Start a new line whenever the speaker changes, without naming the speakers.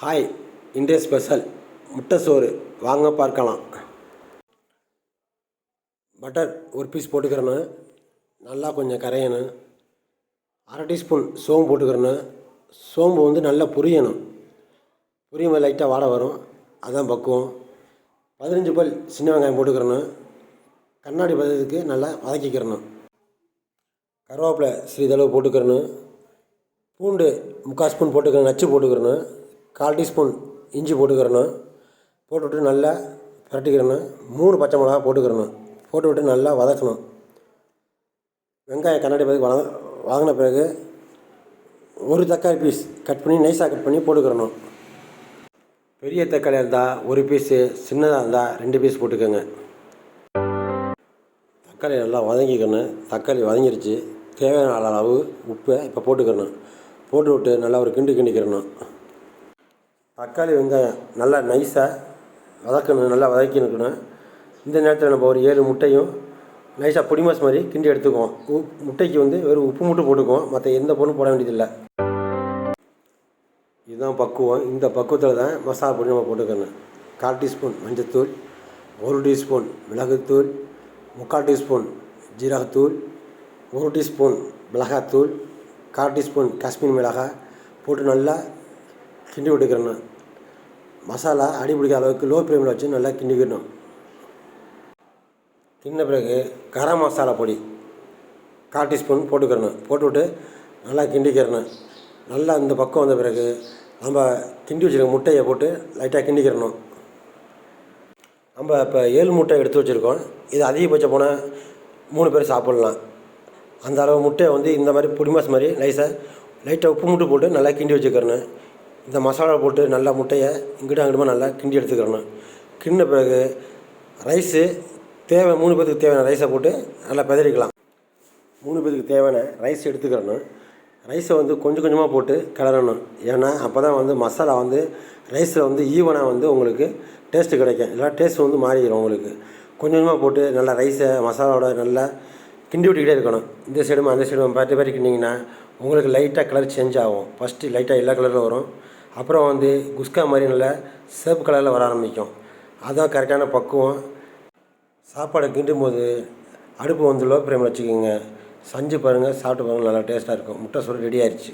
Hi இன்றைய special முட்டை சோறு. வாங்க பார்க்கலாம். பட்டர் ஒரு பீஸ் போட்டுக்கிறேன்னு நல்லா கொஞ்சம் கரையணும். அரை டீஸ்பூன் சோம்பு போட்டுக்கிறேன்னு சோம்பு வந்து நல்லா புரியணும். புரியும் லைட்டாக வாடை வரும். அதான் பக்குவம். பதினஞ்சு பல் சின்ன வெங்காயம் போட்டுக்கிறேன்னு கண்ணாடி பதத்துக்கு நல்லா வதக்கிக்கிறணும் கருவேப்பிலை சிறிதளவு போட்டுக்கிறணும் பூண்டு முக்கால் ஸ்பூன் போட்டுக்கிறேன். நச்சு போட்டுக்கிறணும் கால் டீஸ்பூன் இஞ்சி போட்டுக்கிறணும் போட்டுவிட்டு நல்லா பரட்டிக்கிறணும் மூணு பச்சை மிளகா போட்டுக்கிறணும் போட்டுவிட்டு நல்லா வதக்கணும். வெங்காயம் கண்ணாடி பிறகு வள வாங்கின பிறகு ஒரு தக்காளி பீஸ் கட் பண்ணி நைஸாக கட் பண்ணி போட்டுக்கிறணும். பெரிய தக்காளியாக இருந்தால் ஒரு பீஸு சின்னதாக இருந்தால் ரெண்டு பீஸ் போட்டுக்கோங்க. தக்காளி நல்லா வதங்கிக்கணும் தக்காளி வதங்கிருச்சு. தேவையான அளவு உப்பை இப்போ போட்டுக்கிறணும். போட்டு விட்டு நல்லா ஒரு கிண்டு கிண்டிக்கிறணும். தக்காளி வெங்காயம் நல்லா நைஸாக வதக்கணும் நல்லா வதக்கினுக்கணும். இந்த நேரத்தில் நம்ம ஒரு ஏழு முட்டையும் நைஸாக பொடிமாஸ் மாதிரி கிண்டி எடுத்துக்குவோம். உ முட்டைக்கு வந்து வெறும் உப்பு மட்டும் போட்டுக்குவோம். மற்ற எந்த பொருளும் போட வேண்டியதில்லை. இதுதான் பக்குவம். இந்த பக்குவத்தில் தான் மசாலா பொடி நம்ம போட்டுக்கணும். கால் டீஸ்பூன் மஞ்சத்தூள் ஒரு டீஸ்பூன் மிளகுத்தூள் முக்கால் டீஸ்பூன் ஜீரகத்தூள் ஒரு டீஸ்பூன் மிளகாத்தூள் கால் டீஸ்பூன் காஷ்மீர் மிளகாய் போட்டு நல்லா கிண்டி விட்டுக்கிறணும் மசாலா அடி பிடிக்காத அளவுக்கு லோ ஃப்ளேமில் வச்சு நல்லா கிண்டிக்கணும் கிண்ட பிறகு கரம் மசாலா பொடி கால் டீஸ்பூன் போட்டுக்கிறணும் போட்டுவிட்டு நல்லா கிண்டிக்கிறணும் நல்லா இந்த பக்கம் வந்த பிறகு நம்ம கிண்டி வச்சுருக்க முட்டையை போட்டு லைட்டாக கிண்டிக்கிறணும். நம்ம இப்போ ஏழு முட்டை எடுத்து வச்சுருக்கோம். இது அதிகபட்சம் போனால் மூணு பேர் சாப்பிட்லாம். அந்த அளவு முட்டையை வந்து இந்த மாதிரி பொடிமாஸ் மாதிரி நைஸாக லைட்டாக உப்பு முட்டு போட்டு நல்லா கிண்டி வச்சுக்கிறேன்னு. இந்த மசாலா போட்டு நல்லா முட்டையை இங்கிட்ட அங்கிட்டுமா நல்லா கிண்டி எடுத்துக்கிறணும் கிண்டின பிறகு ரைஸு தேவை மூணு பேத்துக்கு தேவையான ரைஸை போட்டு நல்லா பெதறிக்கலாம். மூணு பேத்துக்கு தேவையான ரைஸ் எடுத்துக்கிறணும் ரைஸை வந்து கொஞ்சம் கொஞ்சமாக போட்டு கிளறணும். ஏன்னா அப்போ தான் வந்து மசாலா வந்து ரைஸில் வந்து ஈவனாக வந்து உங்களுக்கு டேஸ்ட்டு கிடைக்கும். இல்லை டேஸ்ட் வந்து மாறிடும் உங்களுக்கு. கொஞ்சம் கொஞ்சமாக போட்டு நல்லா ரைஸை மசாலாவோட நல்லா கிண்டி விட்டுக்கிட்டே இருக்கணும். இந்த சைடும் அந்த சைடும் பார்த்து பார்த்து கிண்டிங்கன்னா உங்களுக்கு லைட்டாக கலர் சேஞ்ச் ஆகும். ஃபஸ்ட்டு லைட்டாக எல்லா கலரில் வரும். அப்புறம் வந்து குஸ்கா மாதிரி நல்லா சிவப்பு கலரில் வர ஆரம்பிக்கும். அதுதான் கரெக்டான பக்குவம். சாப்பாடை கிண்டும் போது அடுப்பு வந்து லோ ஃப்ளேமில் வச்சுக்கோங்க. செஞ்சு பாருங்கள் சாப்பிட்டு பாருங்கள் நல்லா டேஸ்ட்டாக இருக்கும். முட்டை சோறு ரெடி ஆயிடுச்சு